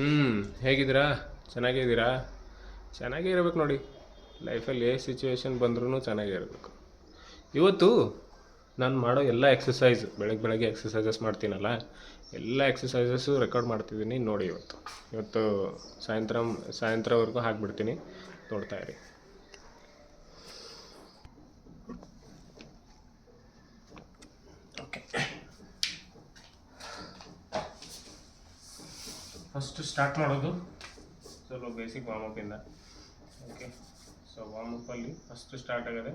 ಹ್ಞೂ ಹೇಗಿದ್ದೀರಾ? ಚೆನ್ನಾಗಿದ್ದೀರಾ? ಚೆನ್ನಾಗೇ ಇರಬೇಕು ನೋಡಿ. ಲೈಫಲ್ಲಿ ಏ ಸಿಚುವೇಶನ್ ಬಂದ್ರೂ ಚೆನ್ನಾಗೇ ಇರಬೇಕು. ಇವತ್ತು ನಾನು ಮಾಡೋ ಎಲ್ಲ ಎಕ್ಸಸೈಸ್ ಬೆಳಗ್ಗೆ ಬೆಳಗ್ಗೆ ಎಕ್ಸಸೈಸಸ್ ಮಾಡ್ತೀನಲ್ಲ, ಎಲ್ಲ ಎಕ್ಸಸೈಸಸ್ಸು ರೆಕಾರ್ಡ್ ಮಾಡ್ತಿದ್ದೀನಿ ನೋಡಿ ಇವತ್ತು. ಇವತ್ತು ಸಾಯಂತ್ರ, ಸಾಯಂತ್ರವರೆಗೂ ಹಾಕ್ಬಿಡ್ತೀನಿ. ನೋಡ್ತಾ ಇರಿ ಓಕೆ ಫಸ್ಟ್ ಸ್ಟಾರ್ಟ್ ಮಾಡೋದು. ಸ್ವಲ್ಪ ಬೇಸಿಕ್ ವಾಮಪ್ಪಿಂದ ಓಕೆ ಸೊ ವಾಮಪ್ಪಲ್ಲಿ ಫಸ್ಟ್ ಸ್ಟಾರ್ಟ್ ಆಗೋದೆ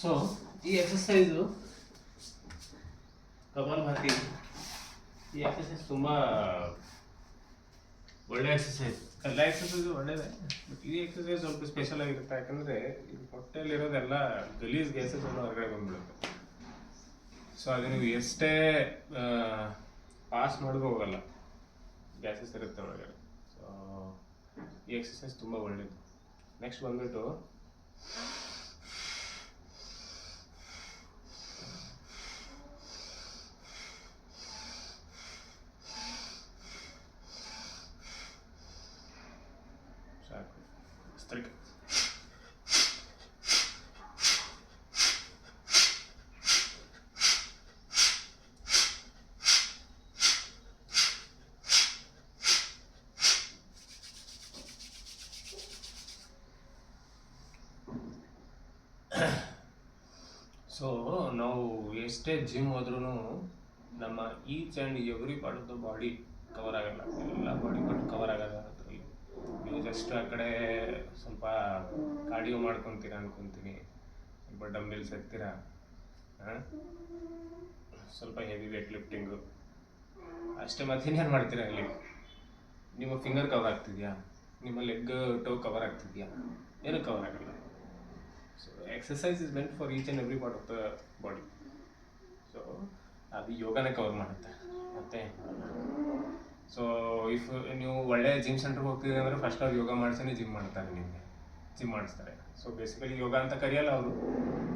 ಸೊ ಈ ಎಕ್ಸಸೈಸು ಭಾತಿ ಈ ಎಕ್ಸಸೈಸ್ ತುಂಬ ಒಳ್ಳೆ ಎಕ್ಸಸೈಸ್ ಎಲ್ಲ ಎಕ್ಸಸೈಸ್ ಒಳ್ಳೇದೇ ಬಟ್ ಈ ಎಕ್ಸಸೈಸ್ ಸ್ವಲ್ಪ ಸ್ಪೆಷಲ್ ಆಗಿರುತ್ತೆ. ಯಾಕಂದರೆ ಇದು ಹೊಟ್ಟೆಲಿರೋದೆಲ್ಲ ಗಲೀಸ್ ಗ್ಯಾಸಸ್ ಎಲ್ಲ ಹೊರಗಡೆ ಬಂದ್ಬಿಡುತ್ತೆ. ಸೊ ಅದು ನೀವು ಎಷ್ಟೇ ಪಾಸ್ ಮಾಡಿದ್ರು ಹೋಗಲ್ಲ. ಗ್ಯಾಸಸ್ ಇರುತ್ತೆ ಒಳಗಡೆ. ಸೊ ಈ ಎಕ್ಸಸೈಸ್ ತುಂಬ ಒಳ್ಳೇದು. ನೆಕ್ಸ್ಟ್ ಬಂದ್ಬಿಟ್ಟು ಸಾಕು ಸ್ತ್ರೀಕ ಸೊ ನಾವು ಎಷ್ಟೇ ಜಿಮ್ ಹೋದ್ರೂ ನಮ್ಮ each and every part of the body cover ಆಗಲ್ಲ. ಎಲ್ಲ ಬಾಡಿ ಪಾರ್ಟ್ ಕವರ್ ಆಗಲ್ಲ ಅದರಲ್ಲಿ. ನೀವು ಜಸ್ಟ್ ಆ ಕಡೆ ಸ್ವಲ್ಪ ಕಾರ್ಡಿಯೋ ಮಾಡ್ಕೊತೀರ ಅನ್ಕೊತೀನಿ. ಸ್ವಲ್ಪ ಡಂಬೆಲ್ಸ್ ಎತ್ತೀರಾ? ಸ್ವಲ್ಪ ಹೆವಿ ವೇಟ್ ಲಿಫ್ಟಿಂಗು ಅಷ್ಟೇ ಮತ್ತೇನೇನು ಮಾಡ್ತೀರಾ ಅಲ್ಲಿ? ನಿಮ್ಮ ಫಿಂಗರ್ ಕವರ್ ಆಗ್ತಿದೆಯಾ? ನಿಮ್ಮ ಲೆಗ್ ಟೋ ಕವರ್ ಆಗ್ತಿದೆಯಾ? ಏನೂ ಕವರ್ ಆಗಲ್ಲ. So exercise is meant for each and every part of the body so ಅದು ಯೋಗನೇ ಕವರ್ ಮಾಡುತ್ತೆ. ಮತ್ತೆ ಸೊ ಇಫ್ ನೀವು ಒಳ್ಳೆ ಜಿಮ್ ಸೆಂಟ್ರಿಗೆ ಹೋಗ್ತಿದ್ದೀರಿ ಅಂದರೆ ಫಸ್ಟ್ ಅವ್ರು ಯೋಗ ಮಾಡಿಸೇ ಜಿಮ್ ಮಾಡ್ತಾರೆ ನಿಮಗೆ. ಜಿಮ್ ಮಾಡಿಸ್ತಾರೆ. ಸೊ ಬೇಸಿಕಲಿ ಯೋಗ ಅಂತ ಕರೆಯಲ್ಲ ಅವರು.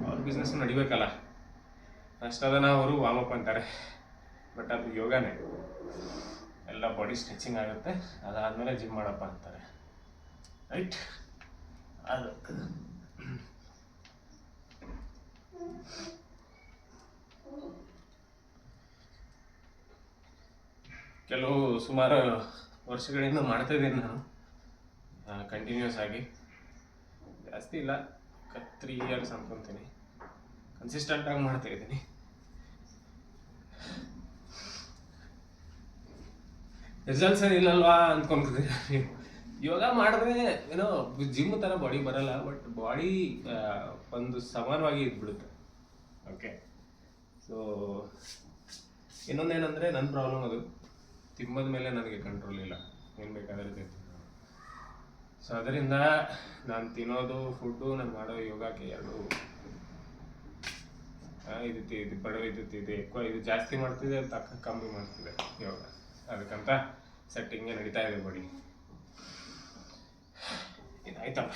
ಅವ್ರ ಬಿಸ್ನೆಸ್ ನಡಿಬೇಕಲ್ಲ. ಫಸ್ಟ್ ಅದನ್ನ ಅವರು ವಾಮಪ್ ಅಂತಾರೆ. ಬಟ್ ಅದು ಯೋಗನೇ. ಎಲ್ಲ ಬಾಡಿ ಸ್ಟ್ರೆಚಿಂಗ್ ಆಗುತ್ತೆ. ಅದಾದಮೇಲೆ ಜಿಮ್ ಮಾಡಪ್ಪ ಅಂತಾರೆ. ರೈಟ್ ಅದು. ಕೆಲವು ಸುಮಾರು ವರ್ಷಗಳಿಂದ ಮಾಡ್ತಾ ಇದ್ದೀನಿ ನಾನು. ಕಂಟಿನ್ಯೂಸ್ ಆಗಿ. ಜಾಸ್ತಿ ಇಲ್ಲ. ತ್ರೀ ಇಯರ್ಸ್ ಅನ್ಕೊತೀನಿ. ಕನ್ಸಿಸ್ಟೆಂಟ್ ಆಗಿ ಮಾಡ್ತಾ ಇದ್ದೀನಿ. ರಿಸಲ್ಟ್ಸ್ ಏನಿಲ್ಲಲ್ವಾ ನೀವು? ಯೋಗ ಮಾಡಿದ್ರೆ, ಏನೋ ಜಿಮ್ ಥರ ಬಾಡಿ ಬರಲ್ಲ ಬಟ್ ಬಾಡಿ ಒಂದು ಸಮಾನವಾಗಿ ಇದ್ಬಿಡುತ್ತೆ. ಓಕೆ ಸೊ ಇನ್ನೊಂದೇನಂದರೆ ನನ್ನ ಪ್ರಾಬ್ಲಮ್ ಅದು. ತಿಮ್ಮದ ಮೇಲೆ ನನಗೆ ಕಂಟ್ರೋಲ್ ಇಲ್ಲ. ಏನು ಬೇಕಾದರೆ ತಿಂತೀನಿ. ಸೊ ಅದರಿಂದ ನಾನು ತಿನ್ನೋದು ಫುಡ್ಡು ನಾನು ಮಾಡೋ ಯೋಗಕ್ಕೆ ಎರಡು ಇದು ಇದು ಬಡವ ಇದ್ದಿದ್ದು ಎಕ್ವ, ಇದು ಜಾಸ್ತಿ ಮಾಡ್ತಿದೆ ತಕ್ಕ ಕಮ್ಮಿ ಮಾಡ್ತಿದೆ ಯೋಗ. ಅದಕ್ಕಂತ ಸೆಟ್ಟಿಂಗೇ ನಡೀತಾ ಇದೆ ಬಡಿ. ಇದಾಯ್ತಲ್ಲ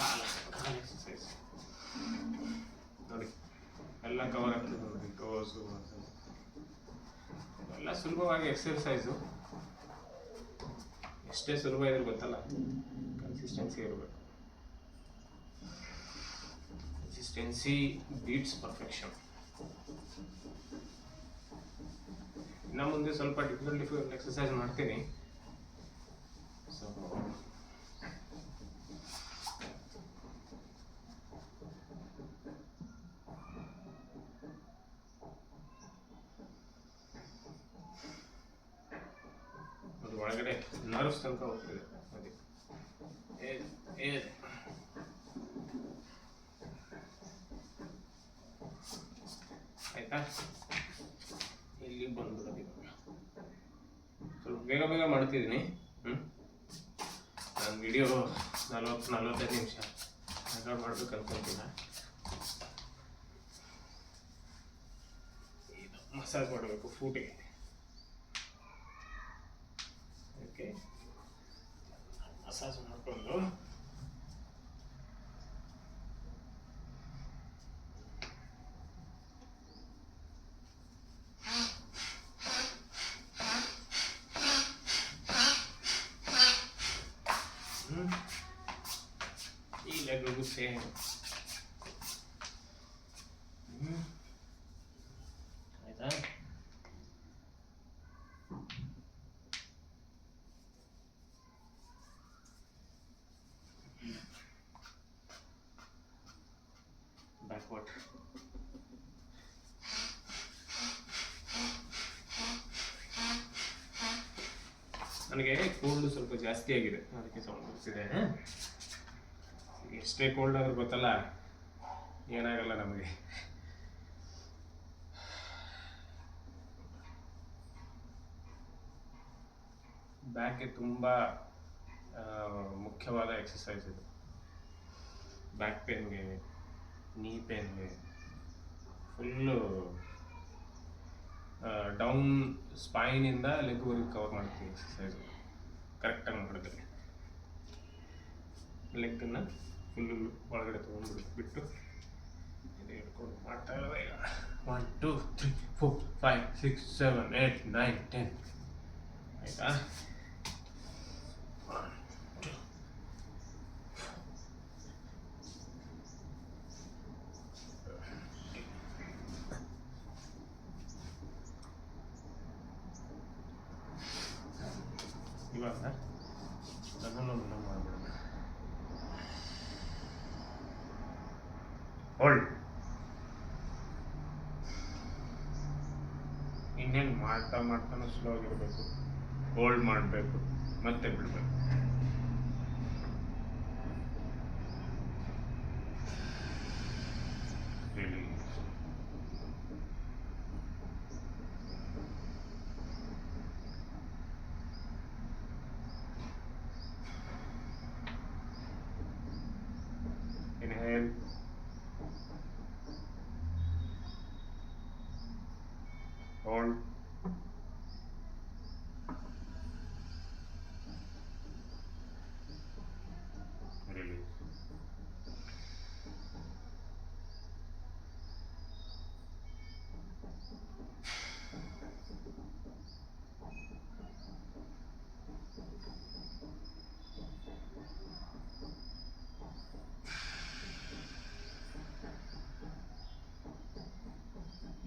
ಎಕ್ಸಸೈಸ್ ನೋಡಿ, ಎಲ್ಲ ಕವರ್ ಆಗ್ತದೆ ನೋಡಿ ಟೋಸು ಎಲ್ಲ ಸುಲಭವಾಗಿ ಎಕ್ಸರ್ಸೈಸು ಎಷ್ಟೇ ಸುಲಭ ಇದ್ರೆ ಗೊತ್ತಲ್ಲ ಕನ್ಸಿಸ್ಟೆನ್ಸಿ ಇರಬೇಕು. ಕನ್ಸಿಸ್ಟೆನ್ಸಿ ಬೀಟ್ಸ್ ಪರ್ಫೆಕ್ಷನ್ ಇನ್ನು ಮುಂದೆ ಸ್ವಲ್ಪ ಡಿಫ್ರೆಂಟ್ ಡಿಫ್ರೆಂಟ್ ಎಕ್ಸಸೈಸ್ ಮಾಡ್ತೀನಿ. ಸೊ ನರ್ವ್ಸ್ ತನಕ ಹೋಗ್ತಿದೆ ಆಯ್ತಾ ಇಲ್ಲಿ ಬಂದ್ಬಿಡೋದು ಸ್ವಲ್ಪ ಬೇಗ ಬೇಗ ಮಾಡ್ತಿದ್ದೀನಿ ಹ್ಞೂ ನಾನು ವಿಡಿಯೋ ನಲ್ವತ್ತು ನಲ್ವತ್ತೈದು ನಿಮಿಷ ರೆಕಾರ್ಡ್ ಮಾಡ್ಬೇಕು ಅನ್ಕೊಂತಿಲ್ಲ ಇದು ಮಸಾಜ್ ಮಾಡಬೇಕು ಫೂಟಿಗೆ ಓಕೆ ಮಸಾಜ್ ಬ್ಯಾಕ್ವರ್ಡ್ ನನಗೆ ಕೋಲ್ಡ್ ಸ್ವಲ್ಪ ಜಾಸ್ತಿ ಆಗಿದೆ. ಅದಕ್ಕೆ ಸೌಂಡ್ ಬರ್ತಿದೆ ಎಷ್ಟೇ ಕೋಲ್ಡ್ ಆದ್ರೂ ಗೊತ್ತಲ್ಲ. ಏನಾಗಲ್ಲ ನಮಗೆ. ಬ್ಯಾಕ್ಗೆ ತುಂಬ ಮುಖ್ಯವಾದ ಎಕ್ಸಸೈಸ್ ಇದು. ಬ್ಯಾಕ್ ಪೇನ್ಗೆ ನೀ ಪೇನ್ ಫುಲ್ಲು ಡೌನ್ ಸ್ಪೈನಿಂದ ಲೆಗ್ವರೆಗೆ ಕವರ್ ಮಾಡ್ತೀವಿ ಎಕ್ಸಸೈಸು ಕರೆಕ್ಟಾಗಿ ಮಾಡ್ಬಿಡ್ತೀವಿ ಲೆಗ್ಗನ್ನು ಫುಲ್ಲು ಒಳಗಡೆ ತೊಗೊಂಡ್ಬಿಟ್ಟು ಹಿಡ್ಕೊಂಡು ಮಾಡ್ತಾ ಇಲ್ಲ. ಈಗ one two three four five six seven eight nine ten ಆಯಿತಾ ಒನ್ ಟೂ ಇವಾಗ ಅದನ್ನು ಮಾಡ್ಬಿಡೋಣ ಹೋಲ್ಡ್ ಇನ್ನೇನು ಮಾಡ್ತಾ ಮಾಡ್ತಾನೆ ಸ್ಲೋ ಆಗಿರಬೇಕು ಹೋಲ್ಡ್ ಮಾಡಬೇಕು. ಮತ್ತೆ ಬಿಡಬೇಕು.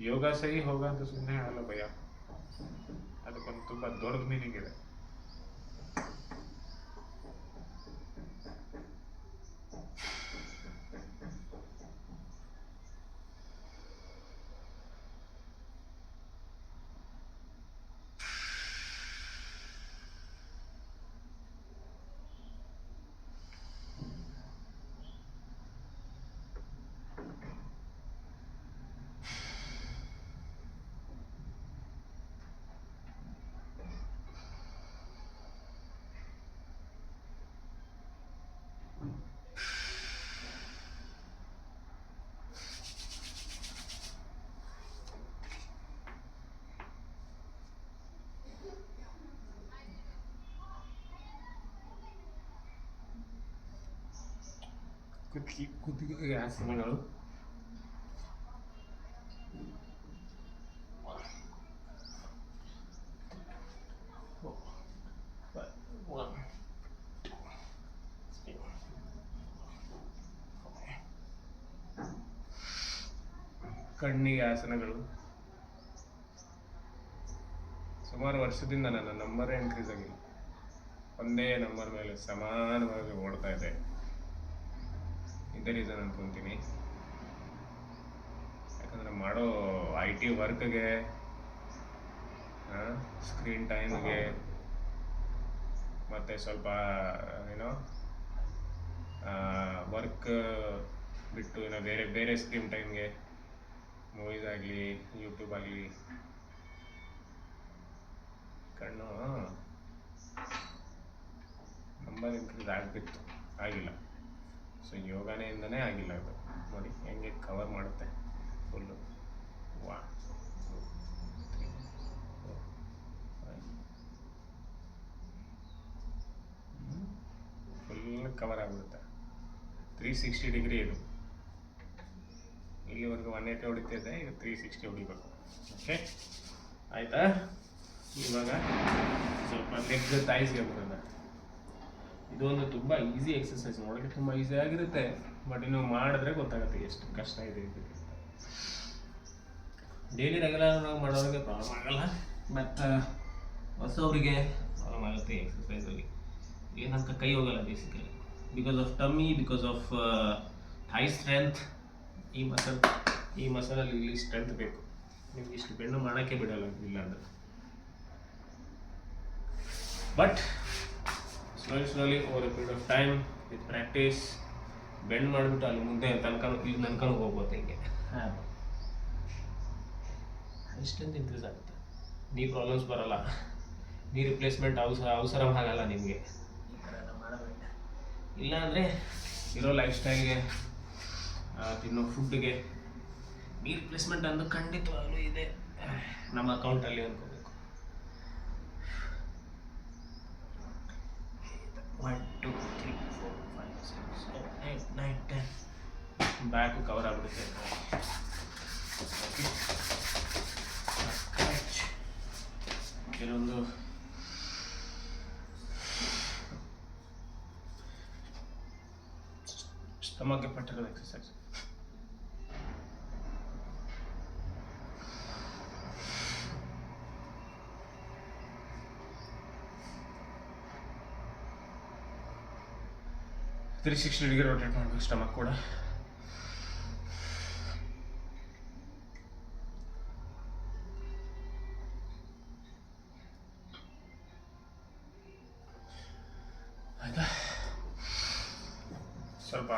ಯೋಗ ಸಹಿ ಹೋಗ ಅಂತ ಸುಮ್ಮನೆ ಹೇಳಲ್ಲ ಭಯ ಅದಕ್ಕೊಂದು ತುಂಬ ದೊಡ್ಡ ಮೀನಿಂಗ್ ಇದೆ ಕುತ್ತಿಗೆ ಕುತ್ತಿಗೆ ಆಸನಗಳು ಕಣ್ಣಿಗೆ ಆಸನಗಳು ಸುಮಾರು ವರ್ಷದಿಂದ ನನ್ನ ನಂಬರೇ ಇನ್ಕ್ರೀಸ್ ಆಗಿಲ್ಲ. ಒಂದೇ ನಂಬರ್ ಮೇಲೆ ಸಮಾನವಾಗಿ ಓಡ್ತಾ ಇದೆ. ಇದೇ ರೀಸನ್ ಅನ್ಕೊಂತೀನಿ. ಯಾಕಂದ್ರೆ ಮಾಡೋ ಐ ಟಿ ವರ್ಕ್ಗೆ ಸ್ಕ್ರೀನ್ ಟೈಮ್ಗೆ ಮತ್ತೆ ಸ್ವಲ್ಪ ಏನೋ ವರ್ಕ್ ಬಿಟ್ಟು ಏನೋ ಬೇರೆ ಬೇರೆ ಸ್ಕ್ರೀನ್ ಟೈಮ್ಗೆ ಮೂವೀಸ್ ಆಗಲಿ ಯೂಟ್ಯೂಬ್ ಆಗಲಿ, ಕಣ್ಣು ನಂಬರ್ ಇನ್ಕ್ರೀಸ್ ಆಗಬೇಕಿತ್ತು ಆಗಿಲ್ಲ. ಸೊ ಯೋಗನೆಯಿಂದನೇ ಆಗಿಲ್ಲ ಅದು. ನೋಡಿ, ಹೆಂಗೆ ಕವರ್ ಮಾಡುತ್ತೆ. ಫುಲ್ಲು ವಾ ಫುಲ್ ಕವರ್ ಆಗಿಬಿಡುತ್ತೆ. ತ್ರೀ ಸಿಕ್ಸ್ಟಿ ಡಿಗ್ರಿ ಇದು. ಇಲ್ಲಿವರೆಗೂ ಒನ್ ಏಯ್ಟಿ ಹೊಡಿತಿದ್ದೆ ಈಗ ತ್ರೀ ಸಿಕ್ಸ್ಟಿ ಹೊಡಿಬೇಕು. ಓಕೆ ಆಯಿತಾ? ಇವಾಗ ಸ್ವಲ್ಪ ನೆಕ್ಸ್ಟ್ ತಾಯಿಸ್ಗೆ ಬರೋದ ಇದು ಒಂದು ತುಂಬ ಈಸಿ ಎಕ್ಸಸೈಸ್ ನೋಡೋಕ್ಕೆ ತುಂಬ ಈಸಿ ಆಗಿರುತ್ತೆ. ಬಟ್ ಇನ್ನು ಮಾಡಿದ್ರೆ ಗೊತ್ತಾಗುತ್ತೆ ಎಷ್ಟು ಕಷ್ಟ ಇದೆ ಇದಕ್ಕೆ ಡೈಲಿ ರೆಗ್ಯುಲರ್ ಮಾಡೋರಿಗೆ ಪ್ರಾಬ್ಲಮ್ ಆಗಲ್ಲ. ಬಟ್ ಹೊಸವರಿಗೆ ಪ್ರಾಬ್ಲಮ್ ಆಗುತ್ತೆ ಎಕ್ಸಸೈಸಲ್ಲಿ ಏನಂತ ಕೈ ಹೋಗಲ್ಲ basically because of tummy because of high strength ಈ ಮಸಲ್ ಈ ಮಸಲಲ್ಲಿ ಇಲ್ಲಿ ಸ್ಟ್ರೆಂತ್ ಬೇಕು. ನಿಮ್ಗೆ ಇಷ್ಟು ಬೆಣ್ಣು ಮಾಡೋಕ್ಕೆ ಬಿಡಲ್ಲ ಇಲ್ಲ ಅಂದರೆ but slowly slowly over period of time with practice bend ಮಾಡಿಬಿಟ್ಟು ಅಲ್ಲಿ ಮುಂದೆ ತನಕ ಇಲ್ಲಿ ತನಕ ಹೋಗ್ಬೋದು ಹಿಂಗೆ. ಇಷ್ಟೊಂದು ಇನ್ಕ್ರೀಸ್ ಆಗುತ್ತೆ? ನೀ ಪ್ರಾಬ್ಲಮ್ಸ್ ಬರಲ್ಲ. ನೀ ರಿಪ್ಲೇಸ್ಮೆಂಟ್ ಅವಸರ ಅವಸರ ಆಗಲ್ಲ ನಿಮಗೆ. ಈ ಥರ ಎಲ್ಲ ಮಾಡಬೇಡ. ಇಲ್ಲ ಇರೋ ಲೈಫ್ ಸ್ಟೈಲ್ಗೆ ತಿನ್ನೋ ಫುಡ್ಗೆ ನೀ ರಿಪ್ಲೇಸ್ಮೆಂಟ್ ಅಂದು ಖಂಡಿತವಾಗ್ಲೂ ಇದೆ. ನಮ್ಮ ಅಕೌಂಟಲ್ಲಿ ಅನ್ಕೋಬೇಕು. One two three four five six seven eight nine ten back cover ಆಗ್ಬಿಡುತ್ತೆ ಓಕೆ ಕೆಲವೊಂದು ಸ್ಟಮಕ್ಗೆ ಪಟ್ಟಿರೋ exercise three sixty degree rotate ಮಾಡಬೇಕು ಸ್ಟಮಕ್ ಕೂಡ. ಆಯ್ತಾ? ಸ್ವಲ್ಪ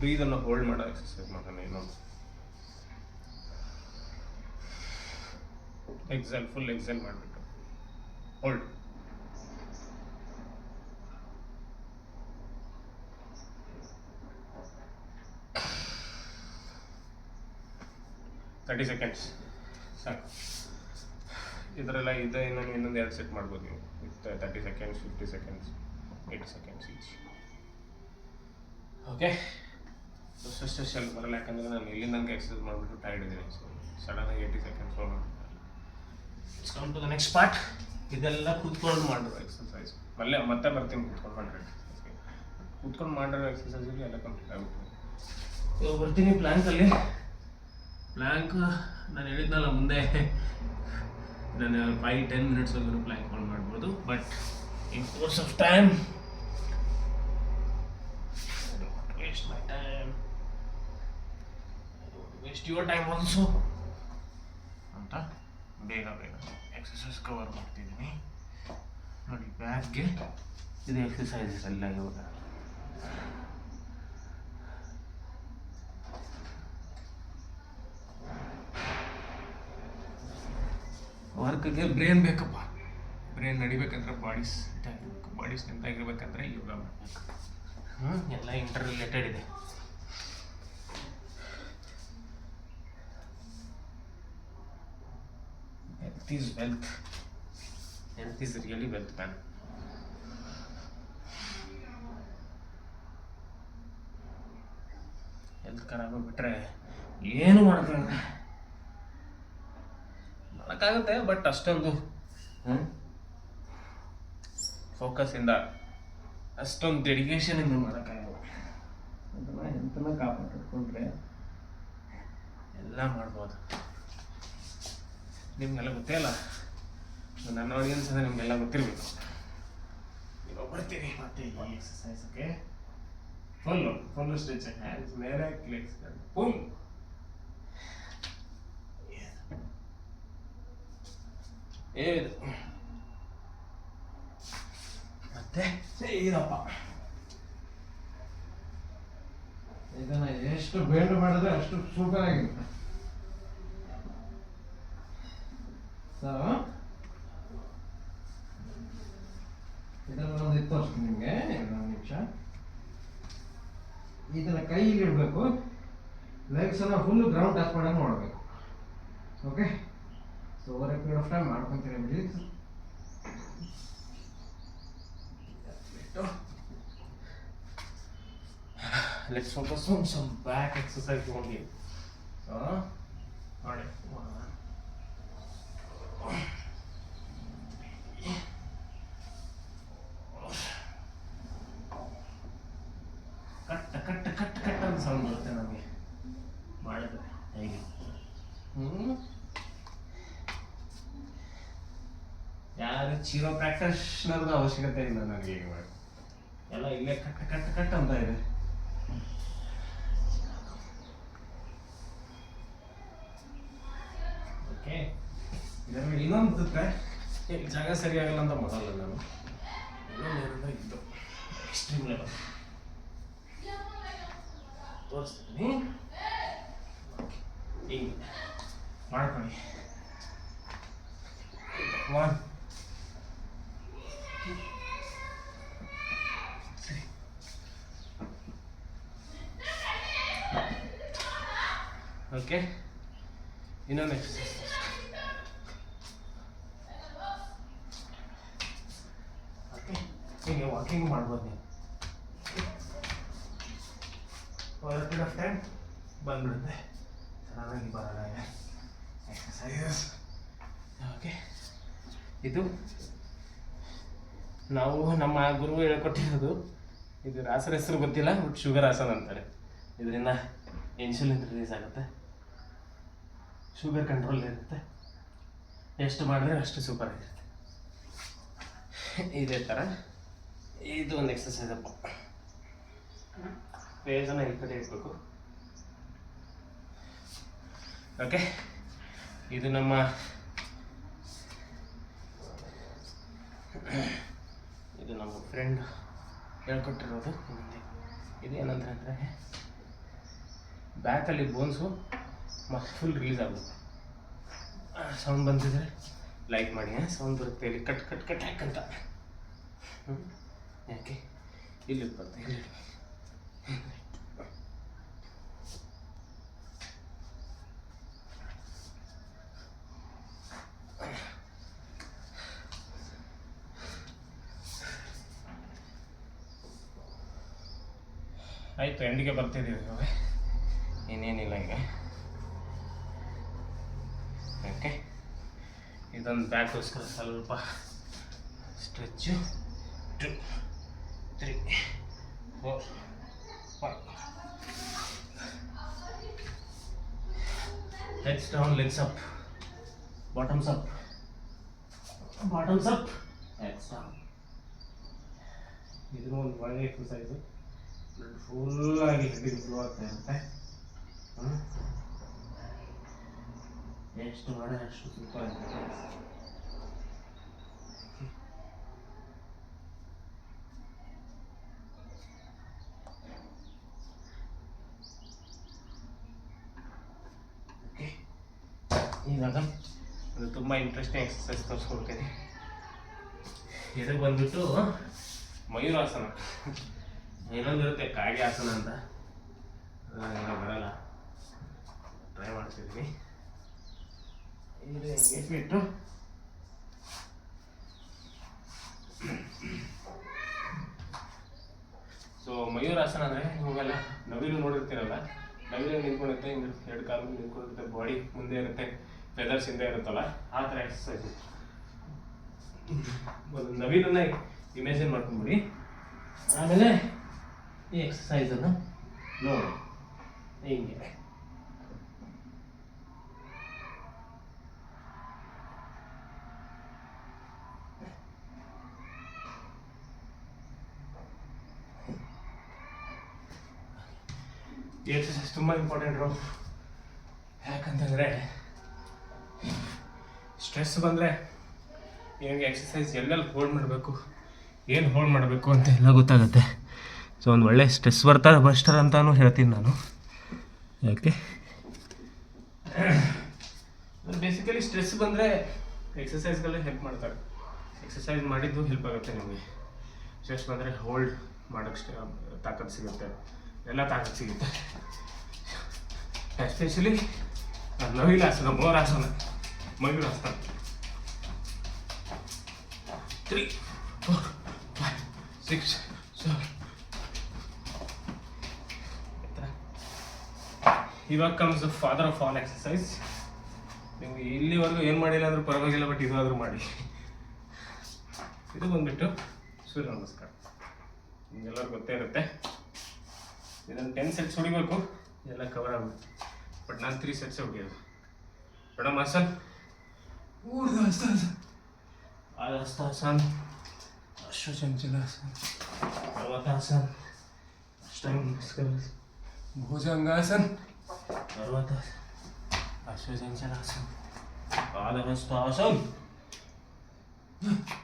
ಬ್ರೀದನ್ನು ಹೋಲ್ಡ್ ಮಾಡೋ ಎಕ್ಸಸೈಸ್ ಮಾಡೋಣ ಇನ್ನೊಂದು. ಎಕ್ಸೆಲ್ ಫುಲ್ ಎಕ್ಸೆಲ್ ಮಾಡಿಬಿಟ್ಟು. ಹೋಲ್ಡ್ ತರ್ಟಿ ಸೆಕೆಂಡ್ಸ್ ಸಾಕು. ಇದರೆಲ್ಲ ಇದೆ, ಇನ್ನೊಂದು ಇನ್ನೊಂದು ಎರಡು ಸೆಟ್ ಮಾಡ್ಬೋದು ನೀವು. With thirty seconds fifty seconds eighty seconds each okay first shell ಬರಲ್ಲ. ಯಾಕಂದರೆ ನಾನು ಇಲ್ಲಿಂದ ನನಗೆ ಎಕ್ಸಸೈಸ್ ಮಾಡಿಬಿಟ್ಟು ಟೈರ್ಡ್ ಇದ್ದೀನಿ. ಸೊ ಸಡನ್ನಾಗಿ eighty seconds it's come to the next part ಇದೆಲ್ಲ ಕೂತ್ಕೊಂಡು ಮಾಡಿರೋ ಎಕ್ಸಸೈಸ್ ಮಲ್ಲೆ, ಮತ್ತೆ ಬರ್ತೀನಿ ಕೂತ್ಕೊಂಡು ಮಾಡಿರೋ ಎಕ್ಸಸೈಸ್ಗೆ ಕೂತ್ಕೊಂಡು ಮಾಡಿರೋ ಎಕ್ಸಸೈಸ್ಗೆ ಎಲ್ಲ ಕಂಪ್ಲೀಟ್ ಆಗುತ್ತೆ. ಇವಾಗ ಬರ್ತೀನಿ ಪ್ಲ್ಯಾಂಕಲ್ಲಿ ಪ್ಲ್ಯಾಂಕ್ ನಾನು ಹೇಳಿದ್ನಲ್ಲ ಮುಂದೆ. ನಾನು ಫೈವ್ ಟೆನ್ ಮಿನಿಟ್ಸ್ವರೆಗೂ ಪ್ಲ್ಯಾಂಕ್ ಕಾಲ್ ಮಾಡ್ಬೋದು but in course of time waste my time waste your time also ಅಂತ ಬೇಗ ಬೇಗ ಎಕ್ಸಸೈಸ್ ಕವರ್ ಮಾಡ್ತಿದ್ದೀನಿ. ನೋಡಿ ಬ್ಯಾಗ್ಗೆ ಇದು ಎಕ್ಸಸೈಸಸ್ ಎಲ್ಲ ಇವಾಗ. ವರ್ಕ್ಗೆ ಬ್ರೇನ್ ಬೇಕಪ್ಪ. ಬ್ರೇನ್ ನಡಿಬೇಕಂದ್ರೆ ಬಾಡಿ ಸ್ಟ್ರೆಂತ್ ಆಗಿರ್ಬೇಕು ಬಾಡಿ ಸ್ಟ್ರೆಂತ್ ಆಗಿರ್ಬೇಕಂದ್ರೆ ಯೋಗ ಮಾಡಬೇಕು. ಹ್ಞೂ ಎಲ್ಲ ಇಂಟರ್ ರಿಲೇಟೆಡ್ ಇದೆ. Health is wealth health is really wealth man health ಖರಾಬ್ ಬಿಟ್ಟರೆ ಏನು ಮಾಡೋಕ್ಕಾಗಲ್ಲ ಮಾಡೋಕ್ಕಾಗುತ್ತೆ ಬಟ್ ಅಷ್ಟೊಂದು. ಫೋಕಸಿಂದ ಅಷ್ಟೊಂದು ಡೆಡಿಕೇಶನಿಂದ ಮಾಡೋಕ್ಕಾಗಲ್ಲ. ಅದನ್ನ ಎಂತನ ಕಾಪಾಡಿಕೊಂಡ್ರೆ ಎಲ್ಲ ಮಾಡ್ಬೋದು. ನಿಮಗೆಲ್ಲ ಗೊತ್ತೇ ಅಲ್ಲ? ನನ್ನ ಆಡಿಯನ್ಸ್ ಅಂದರೆ ನಿಮಗೆಲ್ಲ ಗೊತ್ತಿರಬೇಕು. ನೀವು ಬರ್ತೀನಿ ಮತ್ತೆ ಈ ಎಕ್ಸಸೈಸ್ಗೆ ಫುಲ್ಲು ಫುಲ್ಲು ಸ್ಟ್ರೆಚ್ ಹ್ಯಾಂಡ್ಸ್ ಮೇಲೆ ಕ್ಲಿಕ್ಸ್ ಫುಲ್ ಏ ಮತ್ತೆ? ಇದಪ್ಪ ಇದನ್ನ ಎಷ್ಟು ಬೇಂಡ್ ಮಾಡಿದ್ರೆ ಅಷ್ಟು ಸೂಪರ್ ಆಗಿರುತ್ತೆ ಸೊ ಇದನ್ನು ಒಂದು ತೋರಿಸ್ತೀನಿ ನಿಮಗೆ ಒಂದು ನಿಮಿಷ. ಇದನ್ನ ಕೈಯಲ್ಲಿ ಇಡಬೇಕು ಲೆಗ್ಸನ್ನು ಫುಲ್ ಗ್ರೌಂಡ್ ಟಚ್ ಮಾಡೋಂಗೆ ನೋಡಬೇಕು. Okay so over a period of time ಮಾಡ್ಕೊಂತೀನಿ ಬಿಡಿ Let's focus on some back exercise only. So, alright. ಕಟ್ಟ ಕಟ್ಟ ಕಟ್ಟ ಕಟ್ಟ ಅಂತ ಸೌಂಡ್ ಬರುತ್ತೆ ನಮಗೆ ಮಾಡಿದ್ರೆ ಹೇಗೆ ಹ್ಮ್ ಯಾರು ಚೀರೋ ಪ್ರಾಕ್ಟೀಸ್ನರ್ದು ಅವಶ್ಯಕತೆ ಇಲ್ಲ ನನಗೆ ಈಗ ಎಲ್ಲ ಇಲ್ಲೇ ಕಟ್ಟ ಕಟ್ಟ ಕಟ್ಟ ಅಂತ ಇದೆ. ಓಕೆ ಇದರಲ್ಲಿ ಇನ್ನೊಂದು ಜಾಗ ಸರಿಯಾಗಲ್ಲ ಅಂತ ಮೊದಲ ನಾನು. ಇನ್ನೊಂದು ಏನಂದ್ರೆ ಇದು ಎಕ್ಸ್ಟ್ರೀಮ್ ಲೆವೆಲ್ ತೋರಿಸ್ತೀನಿ ಹಿಂಗೆ ಮಾಡ್ಕೊಳ್ಳಿ ಒನ್ ಓಕೆ ಇನ್ನೊಂದು ಎಕ್ಸಸೈಸ್ ಓಕೆ ಹೀಗೆ ವಾಕಿಂಗ್ ಮಾಡ್ಬೋದು ನೀವು. ಓವರ್ ಟೈಮ್ ಬಂದ್ಬಿಡುತ್ತೆ. ಚೆನ್ನಾಗಿ ಬರಲ್ಲ ಎಕ್ಸಸೈಸಸ್ ಓಕೆ ಇದು ನಾವು ನಮ್ಮ ಗುರು ಹೇಳ್ಕೊಟ್ಟಿರೋದು ಇದು ರಾಸರ ಹೆಸರು ಗೊತ್ತಿಲ್ಲ ಬಟ್ ಶುಗರ್ ಆಸನ ಅಂತಾರೆ. ಇದರಿಂದ ಇನ್ಸುಲಿನ್ ರಿಲೀಸ್ ಆಗುತ್ತೆ. ಶುಗರ್ ಕಂಟ್ರೋಲ್ ಇರುತ್ತೆ. ಎಷ್ಟು ಮಾಡಿದ್ರೆ ಅಷ್ಟು ಸೂಪರ್ ಆಗಿರುತ್ತೆ. ಇದೇ ಥರ ಇದು ಒಂದು ಎಕ್ಸಸೈಸ್ ಅಪ್ಪ. ಫೇಸನ್ನು ಈ ಕಡೆ ಇರಬೇಕು ಓಕೆ ಇದು ನಮ್ಮ ಇದು ನಮ್ಮ ಫ್ರೆಂಡ್ ಹೇಳ್ಕೊಟ್ಟಿರೋದು ಇದು ಏನಂದ್ರೆ ಅಂದರೆ ಬ್ಯಾಕಲ್ಲಿ ಬೋನ್ಸು ಫುಲ್ ರಿಲೀಸ್ ಆಗುತ್ತೆ. ಸೌಂಡ್ ಬಂದಿದ್ರೆ ಲೈಕ್ ಮಾಡಿ ಸೌಂಡ್ ಬರುತ್ತೆ ಇಲ್ಲಿ. ಕಟ್ ಕಟ್ ಕಟ್ ಹಾಕಂತ ಯಾಕೆ? ಇಲ್ಲಿ ಬರುತ್ತೆ, ಇಲ್ಲಿ. ಆಯಿತು ಎಂಡಿಗೆ ಬರ್ತಿದ್ದೀವಿ. ಇನ್ನೇನಿಲ್ಲ ಈಗ ಓಕೆ ಇದೊಂದು ಬ್ಯಾಕ್ಗೋಸ್ಕರ ಸ್ವಲ್ಪ stretch two three four five heads down legs up bottoms up bottoms up heads down ಇದು ಒಂದು ಒಳ್ಳೆ ಎಕ್ಸಸೈಸು ಬ್ಲಡ್ ಫುಲ್ಲಾಗಿ ಹೆಡ್ಡಿಗೆ ಫ್ಲೋ ಆಗ್ತಾ ಇರುತ್ತೆ ಹ್ಮ್? ಎಷ್ಟು ಮಾಡಿದ್ರೆ ಎಷ್ಟು ಓಕೆ ಇವಾಗ ಅದು ತುಂಬ ಇಂಟ್ರೆಸ್ಟಿಂಗ್ ಎಕ್ಸಸೈಸ್ ತೋರಿಸ್ಕೊಡ್ತೀನಿ. ಇದಕ್ಕೆ ಬಂದ್ಬಿಟ್ಟು? ಮಯೂರಾಸನ ಇನ್ನೊಂದಿರುತ್ತೆ ಕಾಗೆ ಆಸನ ಅಂತ. ಬರಲ್ಲ. ಟ್ರೈ ಮಾಡ್ತಿದ್ದೀನಿ. ಇದು ಹಿಂಗೆ ಬಿಟ್ಟು ಸೊ ಮಯೂರಾಸನ ಅಂದರೆ ಇವಾಗೆಲ್ಲ ನವಿಲು ನೋಡಿರ್ತೀರಲ್ಲ? ನವಿಲು ನಿಂತ್ಕೊಂಡಿರುತ್ತೆ ಹಿಂಗೆ ಎರಡು ಕಾಲು ನಿಂತ್ಕೊಂಡಿರುತ್ತೆ ಬಾಡಿ ಮುಂದೆ ಇರುತ್ತೆ ಫೆದರ್ಸ್ ಹಿಂದೆ ಇರುತ್ತಲ್ಲ? ಆ ಥರ ಎಕ್ಸಸೈಸ್ ಒಂದು ನವಿಲನ್ನ ಇಮೇಜಿನ್ ಮಾಡ್ಕೊಂಬಿಡಿ. ಆಮೇಲೆ ಈ ಎಕ್ಸಸೈಸನ್ನು ನೋಡಿ. ಹಿಂಗೆ. ಎಕ್ಸಸೈಸ್ ತುಂಬ ಇಂಪಾರ್ಟೆಂಟು ಯಾಕಂತಂದರೆ ಸ್ಟ್ರೆಸ್ ಬಂದರೆ ನಿಮಗೆ ಎಕ್ಸಸೈಸ್ ಎಲ್ಲೆಲ್ಲಿ ಹೋಲ್ಡ್ ಮಾಡಬೇಕು, ಏನು ಹೋಲ್ಡ್ ಮಾಡಬೇಕು ಅಂತ ಎಲ್ಲ ಗೊತ್ತಾಗುತ್ತೆ. ಸೊ ಒಂದು ಒಳ್ಳೆ ಸ್ಟ್ರೆಸ್ ಬರ್ತಾರೆ, ಬಸ್ಟರ್ ಅಂತಲೂ ಹೇಳ್ತೀನಿ ನಾನು. ಯಾಕೆ? ಬೇಸಿಕಲಿ ಸ್ಟ್ರೆಸ್ ಬಂದರೆ ಎಕ್ಸಸೈಸ್ಗಳು ಹೆಲ್ಪ್ ಮಾಡ್ತಾರೆ. ಎಕ್ಸಸೈಸ್ ಮಾಡಿದ್ದು ಹೆಲ್ಪ್ ಆಗುತ್ತೆ ನಿಮಗೆ. ಸ್ಟ್ರೆಸ್ ಬಂದರೆ ಹೋಲ್ಡ್ ಮಾಡೋಕ್ಕೆ ತಾಕತ್ತು ಸಿಗುತ್ತೆ. ಎಲ್ಲ ತಾಕತ್ತು ಸಿಗುತ್ತೆ ಎಸ್ಪೆಷಲಿ ನವಿಲಾಸನ ಮೋರಾಸನ ಮಯೂರಾಸನ ತ್ರೀ ಫೋರ್ ಫೈವ್ ಸಿಕ್ಸ್ ಇವಾಗ comes the father of all exercise ನೀವು ಇಲ್ಲಿವರೆಗೂ ಏನು ಮಾಡಿಲ್ಲ ಅಂದ್ರೂ ಪರವಾಗಿಲ್ಲ ಬಟ್ ಇದಾದರೂ ಮಾಡಿ. ಇದು ಬಂದುಬಿಟ್ಟು ಸೂರ್ಯ ನಮಸ್ಕಾರ. ನಿಮ್ಗೆಲ್ಲರಿಗೂ ಗೊತ್ತೇ ಇರುತ್ತೆ. ಇದನ್ನು ಟೆನ್ ಸೆಟ್ಸ್ ಹೊಡಿಬೇಕು. ಎಲ್ಲ ಕವರ್ ಆಗುತ್ತೆ ಬಟ್ ನಾನು ತ್ರೀ ಸೆಟ್ಸ್ ಹೊಡಿಯೋದು. ಮೇಡಮ್ ಹಾಸನ್ ಆದಸ್ತಾಸನ್ ಅಶ್ವಚಂಚಲಾಸನ್ ಪರ್ವತಾಸನ್ ಅಷ್ಟಾಂಗ ನಮಸ್ಕಾರ ಭುಜಂಗಾಸನ್ ಪರ್ವತ ಅಶ್ವಚಂಚಲಾಸನ್ ಪಾದಹಸ್ತಾಸನ್ Pranamasan.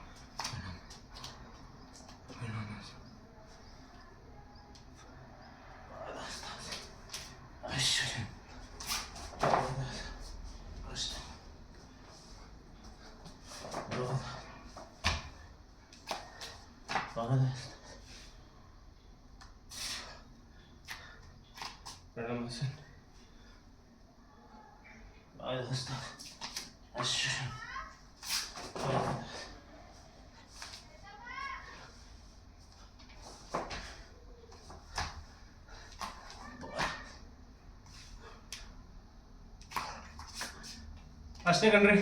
ಅಷ್ಟೇ ಕಣ್ರಿ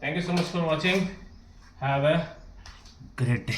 thank you so much for watching have a great day